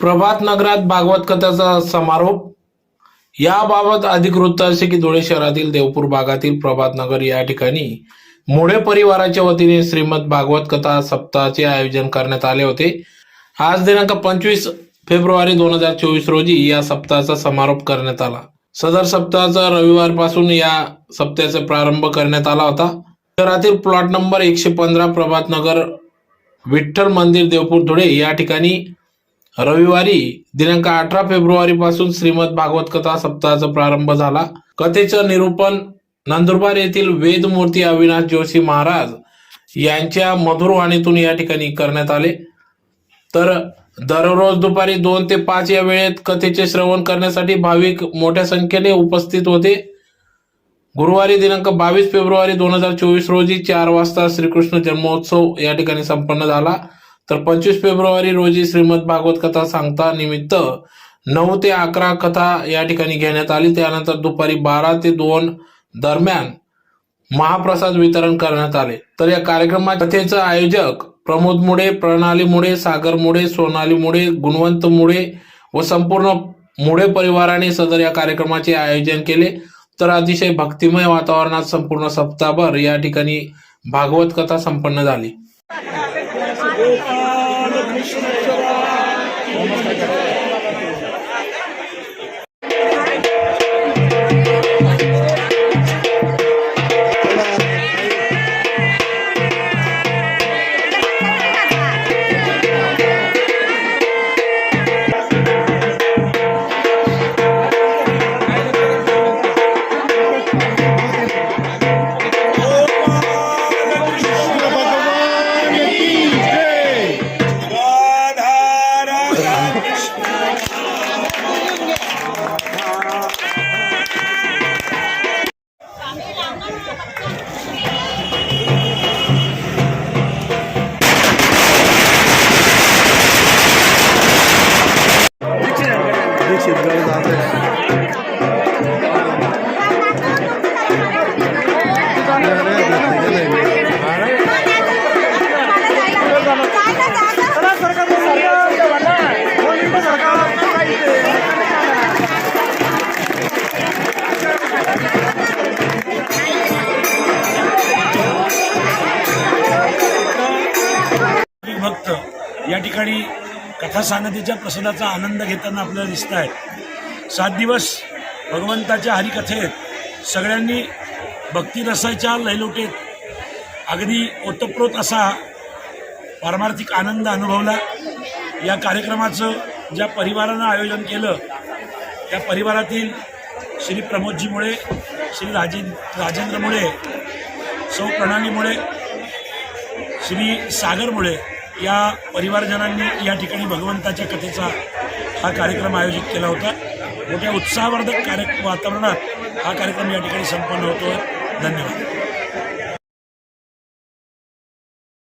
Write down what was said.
प्रभात नगरात भागवत कथेचा समारोप. याबाबत अधिक वृत्त असे की धुळे शहरातील देवपूर भागातील प्रभात नगर या ठिकाणी मोडे परिवाराच्या वतीने श्रीमद भागवत कथा सप्ताहाचे आयोजन करण्यात आले होते. आज दिनांक पंचवीस फेब्रुवारी दोन हजार चोवीस रोजी या सप्ताहाचा समारोप करण्यात आला. सदर सप्ताहाचा रविवारपासून या सप्ताहाचा प्रारंभ करण्यात आला होता. शहरातील प्लॉट नंबर एकशे पंधरा प्रभात नगर विठ्ठल मंदिर देवपूर धुळे या ठिकाणी रविवारी दिनांक अठरा फेब्रुवारी पासून श्रीमद भागवत कथा सप्ताहाचा प्रारंभ झाला. कथेचं निरूपण नंदुरबार येथील वेदमूर्ती अविनाश जोशी महाराज यांच्या मधुर वाणीतून या ठिकाणी करण्यात आले. तर दररोज दुपारी दोन ते पाच या वेळेत कथेचे श्रवण करण्यासाठी भाविक मोठ्या संख्येने उपस्थित होते. गुरुवारी दिनांक बावीस फेब्रुवारी दोन हजार चोवीस रोजी चार वाजता श्रीकृष्ण जन्मोत्सव या ठिकाणी संपन्न झाला. तर पंचवीस फेब्रुवारी रोजी श्रीमद भागवत कथा सांगता निमित्त नऊ ते अकरा कथा या ठिकाणी घेण्यात आली. त्यानंतर दुपारी बारा ते दोन दरम्यान महाप्रसाद वितरण करण्यात आले. तर या कार्यक्रमात कथेचं आयोजक प्रमोद मुळे प्रणाली मुळे सागर मुळे सोनाली मुळे गुणवंत मुळे व संपूर्ण मुळे परिवाराने सदर या कार्यक्रमाचे आयोजन केले. तर अतिशय भक्तिमय वातावरणात संपूर्ण सप्ताहभर या ठिकाणी भागवत कथा संपन्न झाली. Senhor. 上面两个呢？你请哥子啊？या ठिकाणी कथा सांगतीच्या प्रसादाचा आनंद घेताना आपल्याला दिसत आहे. सात दिवस भगवंताच्या हरिकथेत सगळ्यांनी भक्तिरसाच्या लयलोटेत अगदी ओतप्रोत असा पारमार्थिक आनंद अनुभवला. या कार्यक्रमाचं ज्या परिवारानं आयोजन केलं त्या परिवारातील श्री प्रमोदजी मुळे श्री राजे राजेंद्र मुळे सौ प्रणाली मुळे श्री सागर मुळे या परिवारजनांनी या ठिकाणी भगवंताच्या कथेचा हा कार्यक्रम आयोजित केला होता. मोठ्या उत्साहवर्धक कार्य वातावरणात हा कार्यक्रम या ठिकाणी संपन्न होतो धन्यवाद.